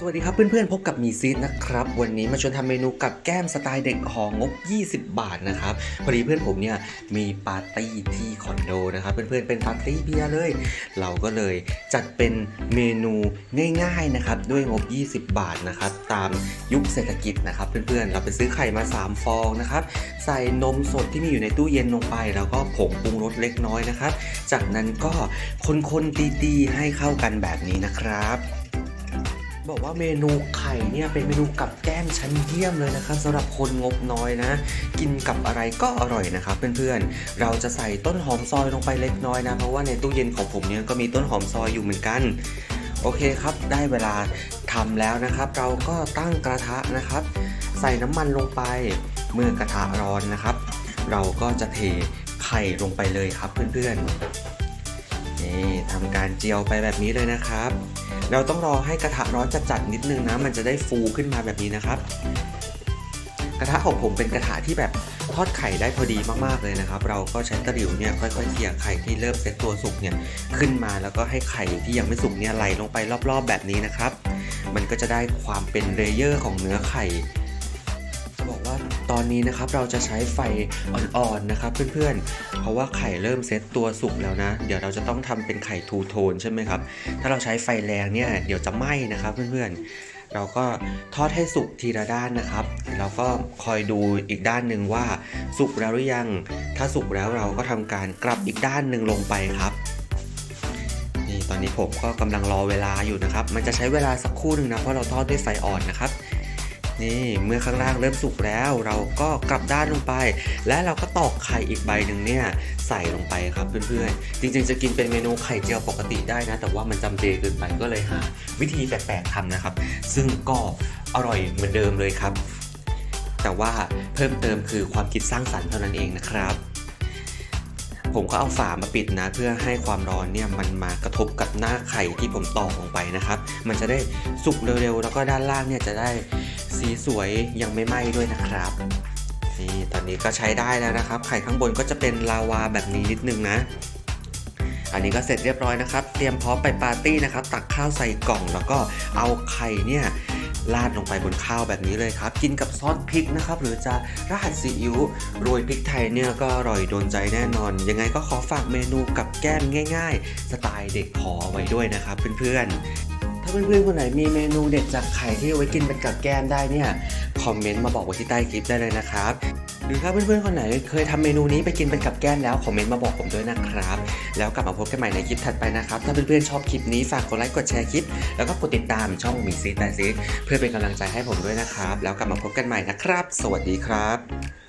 สวัสดีครับเพื่อนๆพบกับมีซีดนะครับ วันนี้มาชวนทำเมนูกับแก้มสไตล์เด็กของงบ 20 บาทนะครับ พอดีเพื่อนผมเนี่ยมีปาร์ตี้ที่คอนโดนะครับ เพื่อนๆเป็นปาร์ตี้เบียร์เลย เราก็เลยจัดเป็นเมนูง่ายๆนะครับด้วยงบ 20 บาทนะครับ ตามยุคเศรษฐกิจนะครับ เพื่อนๆเราไปซื้อไข่มา 3 ฟองนะครับ ใส่นมสดที่มีอยู่ในตู้เย็นลงไป แล้วก็ผงปรุงรสเล็กน้อยนะครับ จากนั้นก็คนๆตีๆให้เข้ากันแบบนี้นะครับ บอกว่าเมนูไข่เนี่ยเป็นเมนูกับแก้มชั้นเยี่ยมเลยนะครับสำหรับคนงบน้อยนะ กินกับอะไรก็อร่อยนะครับเพื่อนๆเราจะใส่ต้นหอมซอยลงไปเล็กน้อยนะเพราะว่าในตู้เย็นของผมเนี่ยก็มีต้นหอมซอยอยู่เหมือนกันโอเคครับ ได้เวลาทำแล้วนะครับ เราก็ตั้งกระทะนะครับ ใส่น้ำมันลงไป เมื่อกระทะร้อนนะครับ เราก็จะเทไข่ลงไปเลยครับเพื่อนๆ นี่ทำการเจียวไปแบบนี้เลยนะครับ เราต้องรอให้กระทะร้อนจัดๆนิดนึงนะ มันจะได้ฟูขึ้นมาแบบนี้นะครับ กระทะของผมเป็นกระทะที่แบบทอดไข่ได้พอดีมากๆเลยนะครับ เราก็ใช้ตะหลิวเนี่ยค่อยๆเขี่ยไข่ที่เริ่มเซ็ตตัวสุกเนี่ยขึ้นมาแล้วก็ให้ไข่ที่ยังไม่สุกเนี่ยไหลลงไปรอบๆแบบนี้นะครับ มันก็จะได้ความเป็นเลเยอร์ของเนื้อไข่ ตอนนี้นะครับเราจะใช้ไฟอ่อนๆนะครับเพื่อนๆ เพราะว่าไข่เริ่มเซตตัวสุกแล้วนะ เดี๋ยวเราจะต้องทำเป็นไข่ทูโทนใช่ไหมครับ ถ้าเราใช้ไฟแรงเนี่ยเดี๋ยวจะไหม้นะครับเพื่อนๆเราก็ทอดให้สุกทีละด้านนะครับ แล้วก็คอยดูอีกด้านหนึ่งว่าสุกแล้วหรือยัง ถ้าสุกแล้วเราก็ทำการกลับอีกด้านหนึ่งลงไปครับ นี่ตอนนี้ผมก็กำลังรอเวลาอยู่นะครับ มันจะใช้เวลาสักครู่หนึ่งนะ เพราะเราทอดด้วยไฟอ่อนนะครับ นี่เมื่อข้างล่างเริ่มสุกแล้วเราก็กลับด้านลงไป และเราก็ตอกไข่อีกใบหนึ่งเนี่ยใส่ลงไปครับเพื่อนๆ จริงๆจะกินเป็นเมนูไข่เจียวปกติได้นะ แต่ว่ามันจำเจเกินไปก็เลยหาวิธีแปลกๆทำนะครับ ซึ่งก็อร่อยเหมือนเดิมเลยครับ แต่ว่าเพิ่มเติมคือความคิดสร้างสรรค์เท่านั้นเองนะครับผมก็เอาฝามาปิดนะ เพื่อให้ความร้อนเนี่ยมันมากระทบกับหน้าไข่ที่ผมตอกลงไปนะครับ มันจะได้สุกเร็วๆ แล้วก็ด้านล่างเนี่ยจะได้ สีสวยยังไม่ไหม้ด้วยนะครับนี่ตอนนี้ก็ใช้ได้แล้วนะครับ ไข่ข้างบนก็จะเป็นลาวาแบบนี้นิดนึงนะ อันนี้ก็เสร็จเรียบร้อยนะครับ เตรียมพร้อมไปปาร์ตี้นะครับ ตักข้าวใส่กล่อง แล้วก็เอาไข่เนี่ยราดลงไปบนข้าวแบบนี้เลยครับ กินกับซอสพริกนะครับ หรือจะราดซีอิ๊วโรยพริกไทยเนี่ยก็อร่อยโดนใจแน่นอน ยังไงก็ขอฝากเมนูกับแก้มง่าย ๆ สไตล์เด็กพอไว้ด้วยนะครับเพื่อนๆ ถ้าเพื่อนๆคนไหนมีเมนูเด็ดจากไข่ที่เอาไว้กินเป็นกับแก้มได้เนี่ยคอมเมนต์มาบอกไว้ที่ใต้คลิปได้เลยนะครับหรือถ้าเพื่อนๆคนไหนเคยทำเมนูนี้ไปกินเป็นกับแก้มแล้วคอมเมนต์มาบอกผมด้วยนะครับ แล้วกลับมาพบกันใหม่ในคลิปถัดไปนะครับ ถ้าเพื่อนๆชอบคลิปนี้ฝากกดไลค์กดแชร์คลิป แล้วก็กดติดตามช่องมีซีแต่ซีเพื่อเป็นกำลังใจให้ผมด้วยนะครับ แล้วกลับมาพบกันใหม่นะครับ สวัสดีครับ